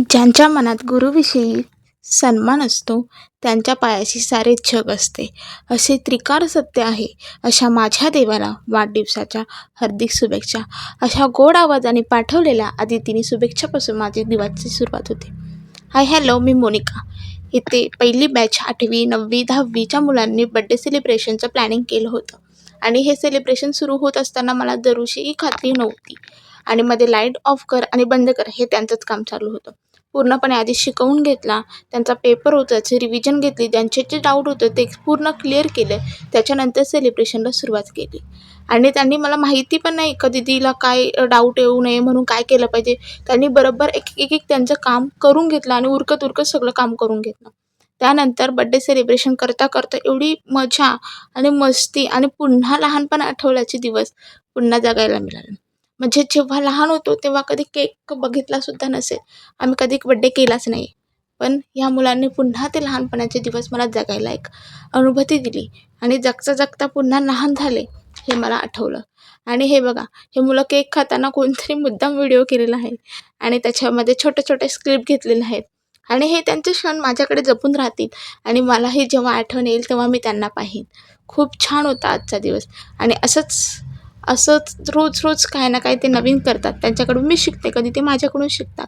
ज्यांच्या मनात गुरुविषयी सन्मान असतो त्यांच्या पायाशी सारे जग असते. असे त्रिकार सत्य आहे. अशा माझ्या देवाला वाढदिवसाच्या हार्दिक शुभेच्छा. अशा गोड आवाजाने पाठवलेल्या आदितीने शुभेच्छापासून माझी दिवाची सुरुवात होते. हाय हॅलो मी मोनिका. इथे पहिली बॅच आठवी नववी दहावीच्या मुलांनी बड्डे सेलिब्रेशनचं प्लॅनिंग केलं होतं. आणि हे सेलिब्रेशन सुरू होत असताना मला दरुशीही खात्री नव्हती. आणि मध्ये लाइट ऑफ कर आणि बंद कर हे त्यांचंच काम चालू होतं. पूर्णपणे आधी शिकवून घेतला. त्यांचा पेपर होता त्याची रिव्हिजन घेतली त्यांचे जे डाऊट होतं ते पूर्ण क्लिअर केलं. त्याच्यानंतर सेलिब्रेशनला सुरुवात केली. आणि त्यांनी मला माहिती पण नाही का दीदीला काय डाऊट येऊ नये म्हणून काय केलं पाहिजे. त्यांनी बरोबर एक एक एक त्यांचं काम करून घेतलं आणि उरकत उरकत सगळं काम करून घेतलं. त्यानंतर बड्डे सेलिब्रेशन करता करता एवढी मजा आणि मस्ती आणि पुन्हा लहानपण आठवल्याचे दिवस पुन्हा जगायला मिळाले. म्हणजे जेव्हा लहान होतो तेव्हा कधी केक बघितलासुद्धा नसेल. आम्ही कधी बड्डे केलाच नाही. पण ह्या मुलांनी पुन्हा ते लहानपणाचे दिवस मला जगायला एक अनुभूती दिली. आणि जगता जगता पुन्हा लहान झाले हे मला आठवलं. आणि हे बघा हे मुलं केक खाताना कोणतरी मुद्दाम व्हिडिओ केलेला आहे. आणि त्याच्यामध्ये छोटे छोटे स्क्रिप्ट घेतलेले आहेत. आणि हे त्यांचे क्षण माझ्याकडे जपून राहतील. आणि मलाही जेव्हा आठवण येईल तेव्हा मी त्यांना पाहीन. खूप छान होता आजचा दिवस. आणि असंच असंच रोज रोज काही ना काही ते नवीन करतात. त्यांच्याकडून मी शिकते. कधी ते माझ्याकडून शिकतात.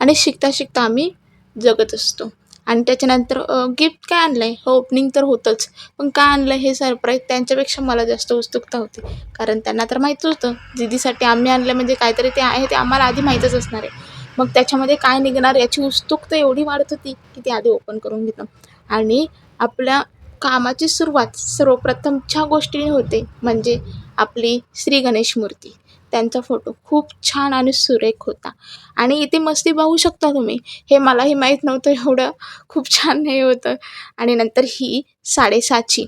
आणि शिकता शिकता आम्ही जगत असतो. आणि त्याच्यानंतर गिफ्ट काय आणलं आहे हो ओपनिंग तर होतंच. पण काय आणलं हे सरप्राईज त्यांच्यापेक्षा मला जास्त उत्सुकता होती. कारण त्यांना तर माहीत होतं. दीदीसाठी आम्ही आणलं म्हणजे काहीतरी ते आहे ते आम्हाला आधी माहीतच असणार आहे. मग त्याच्यामध्ये काय निघणार याची उत्सुकता एवढी वाढत होती की ते आधी ओपन करून घेतलं आणि आपल्या कामाची सुरुवात सर्वप्रथम ज्या गोष्टीने होते. म्हणजे आपली श्री गणेश मूर्ती. त्यांचा फोटो खूप छान आणि सुरेख होता. आणि इथे मस्ती पाहू शकता तुम्ही. हे मलाही माहीत नव्हतं एवढं. खूप छान हे होतं. आणि नंतर ही साडेसातची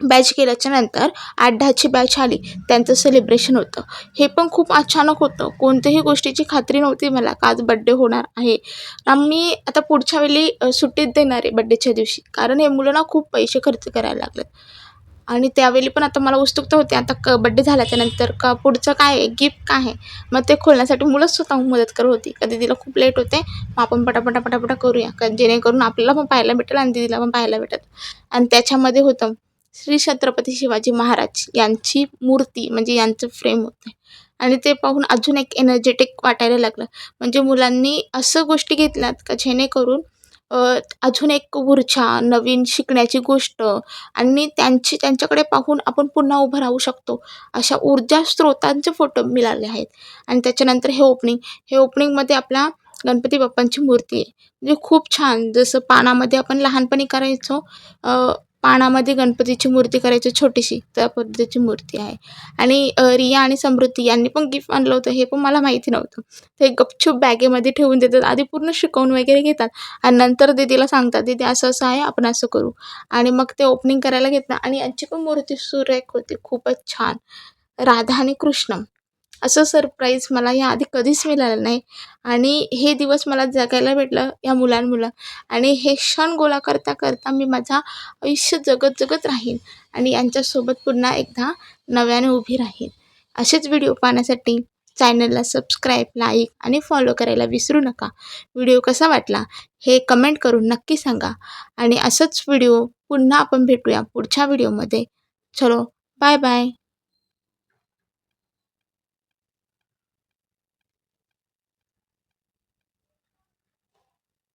बॅच केल्याच्यानंतर आठ दहाची बॅच आली. त्यांचं सेलिब्रेशन होतं. हे पण खूप अचानक होतं. कोणत्याही गोष्टीची खात्री नव्हती मला का आज बड्डे होणार आहे. आम्ही आता पुढच्या वेळी सुट्टीत देणार आहे बड्डेच्या दिवशी. कारण हे मुलं ना खूप पैसे खर्च करायला लागलेत. आणि त्यावेळी पण आता मला उत्सुकता होती. आता क बड्डे झाल्याच्यानंतर का पुढचं काय आहे? गिफ्ट काय आहे? मग ते खोलण्यासाठी मुलंच स्वतःहून मदत करत होती. का दिदीला खूप लेट होते. मग आपण पटापटा पटापटा करूया. का जेणेकरून आपल्याला पण पाहायला भेटेल आणि दिदीला पण पाहायला भेटेल. आणि त्याच्यामध्ये होतं श्री छत्रपती शिवाजी महाराज यांची मूर्ती म्हणजे यांचं फ्रेम होते. आणि ते पाहून अजून एक एनर्जेटिक वाटायला लागलं. म्हणजे मुलांनी असं गोष्टी घेतल्यात का जेणेकरून अजून एक ऊर्जा नवीन शिकण्याची गोष्ट आणि त्यांची त्यांच्याकडे पाहून आपण पुन्हा उभं राहू शकतो. अशा ऊर्जा स्रोतांचे फोटो मिळाले आहेत. आणि त्याच्यानंतर हे ओपनिंग हे ओपनिंगमध्ये आपला गणपती बाप्पांची मूर्ती आहे. म्हणजे खूप छान. जसं पानामध्ये आपण लहानपणी करायचो पानामध्ये गणपतीची मूर्ती करायची छोटीशी त्या पद्धतीची मूर्ती आहे. आणि रिया आणि समृद्धी यांनी पण गिफ्ट आणलं होतं हे पण मला माहिती नव्हतं. ते गपचूप बॅगेमध्ये ठेवून देतात आधी पूर्ण शिकवून वगैरे घेतात आणि नंतर दीदीला सांगतात दीदी असं असं आहे आपण असं करू. आणि मग ते ओपनिंग करायला घेतलं आणि यांची पण मूर्ती सुरेख होती खूपच छान. राधा आणि कृष्ण असं सरप्राईज मला याआधी कधीच मिळालं नाही. आणि हे दिवस मला जगायला भेटलं या मुलांमुळं. आणि हे क्षण गोळा करता करता मी माझा आयुष्य जगत जगत राहीन. आणि यांच्यासोबत पुन्हा एकदा नव्याने उभी राहीन. असेच व्हिडिओ पाहण्यासाठी चॅनलला सबस्क्राईब लाईक आणि फॉलो करायला विसरू नका. व्हिडिओ कसा वाटला हे कमेंट करून नक्की सांगा. आणि असंच व्हिडिओ पुन्हा आपण भेटूया पुढच्या व्हिडिओमध्ये चलो बाय बाय